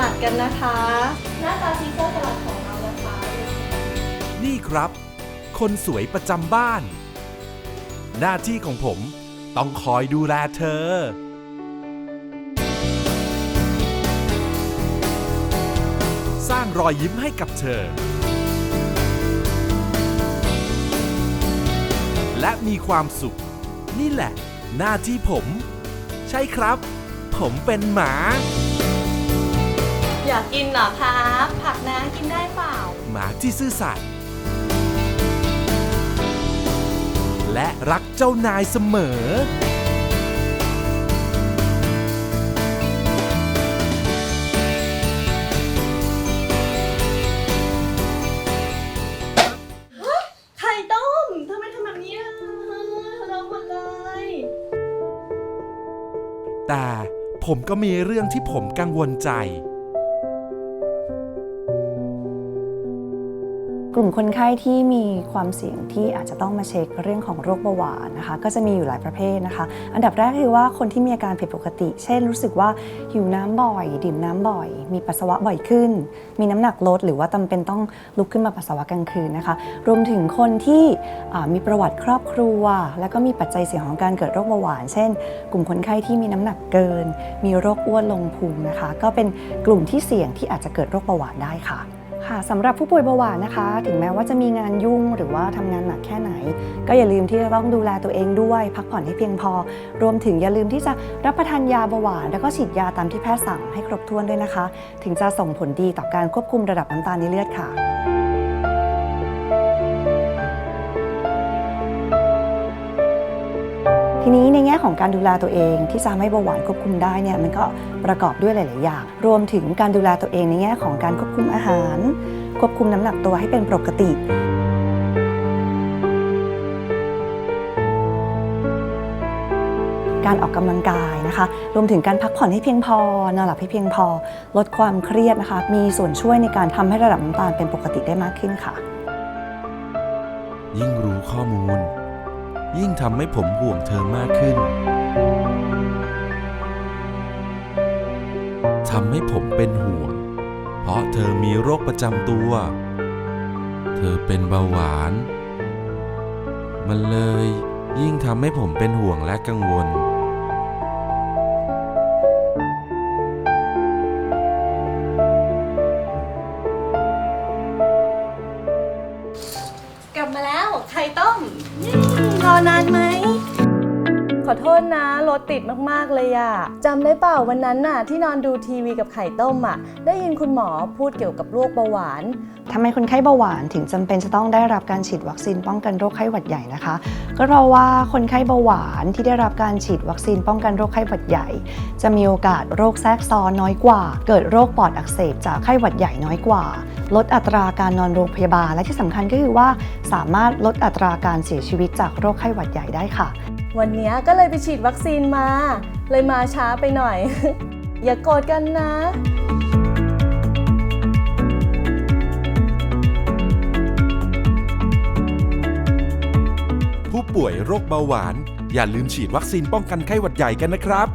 ลัดกันนะคะ หน้าตาซีเซอร์สลัดของเรานะคะ นี่ครับ คนสวยประจำบ้าน หน้าที่ของผมต้องคอยดูแลเธอ สร้างรอยยิ้มให้กับเธอ และมีความสุข นี่แหละ หน้าที่ผม ใช่ครับ ผมเป็นหมา อยากกินเหรอครับ ผักนะกินได้เปล่า หมาที่ซื่อสัตย์และรักเจ้านายเสมอ ไข่ต้มทำไมทำแบบนี้ล่ะเราหมดเลย แต่ผมก็มีเรื่องที่ผมกังวลใจ กลุ่มคนไข้ที่มีความเสี่ยงที่อาจจะต้องมาเช็คเรื่องของโรคเบาหวานนะคะ ก็จะมีอยู่หลายประเภทนะคะ อันดับแรกคือว่าคนที่มีอาการผิดปกติ เช่นรู้สึกว่าหิวน้ำบ่อย ดื่มน้ำบ่อย มีปัสสาวะบ่อยขึ้น มีน้ำหนักลด หรือว่าจำเป็นต้องลุกขึ้นมาปัสสาวะกลางคืนนะคะ รวมถึงคนที่มีประวัติครอบครัว แล้วก็มีปัจจัยเสี่ยงของการเกิดโรคเบาหวาน เช่น กลุ่มคนไข้ที่มีน้ำหนักเกิน มีโรคอ้วนลงพุงนะคะ ก็เป็นกลุ่มที่เสี่ยงที่อาจจะเกิดโรคเบาหวานได้ค่ะ ค่ะสำหรับผู้ป่วยเบาหวานนะคะ ถึงแม้ว่าจะมีงานยุ่งหรือว่าทำงานหนักแค่ไหน ก็อย่าลืมที่จะต้องดูแลตัวเองด้วย พักผ่อนให้เพียงพอ รวมถึงอย่าลืมที่จะรับประทานยาเบาหวาน แล้วก็ฉีดยาตามที่แพทย์สั่งให้ครบถ้วนด้วยนะคะ ถึงจะส่งผลดีต่อการควบคุมระดับน้ำตาลในเลือดค่ะ ทีนี้ในแง่ของการดูแลตัวเองที่จะทำให้เบาหวานควบคุมได้เนี่ยมันก็ประกอบด้วยหลาย ๆ อย่าง รวมถึงการดูแลตัวเองในแง่ของการควบคุมอาหาร ควบคุมน้ำหนักตัวให้เป็นปกติการออกกำลังกายนะคะ รวมถึงการพักผ่อนให้เพียงพอนอนหลับให้เพียงพอ ลดความเครียดนะคะ มีส่วนช่วยในการทำให้ระดับน้ำตาลเป็นปกติได้มากขึ้นค่ะ ยิ่งรู้ข้อมูล ยิ่งทำให้ผมห่วงเธอมากขึ้นทำให้ผมเป็นห่วง เพราะเธอมีโรคประจำตัว เธอเป็นเบาหวาน มันเลยยิ่งทำให้ผมเป็นห่วงและกังวล อนานไหมข อโทษนะ รถติดมากๆเลยอะจำได้เปล่าวันนั้นน่ะ ที่นอนดูทีวีกับไข่ต้มอะได้ยินคุณหมอพูดเกี่ยวกับโรคเบาหวาน ทำไมคนไข้เบาหวานถึงจำเป็นจะต้องได้รับการฉีดวัคซีนป้องกันโรคไข้หวัดใหญ่นะคะ ก็เพราะว่าคนไข้เบาหวานที่ได้รับการฉีดวัคซีนป้องกันโรคไข้หวัดใหญ่ จะมีโอกาสโรคแทรกซ้อนน้อยกว่า เกิดโรคปอดอักเสบจากไข้หวัดใหญ่น้อยกว่า ลดอัตราการนอนโรงพยาบาลและที่สำคัญก็คือว่า สามารถลดอัตราการเสียชีวิตจากโรคไข้หวัดใหญ่ได้ค่ะ วันนี้ก็เลยไปฉีดวัคซีนมา เลยมาช้าไปหน่อย อย่าโกรธกันนะผู้ป่วยโรคเบาหวาน อย่าลืมฉีดวัคซีนป้องกันไข้หวัดใหญ่กันนะครับ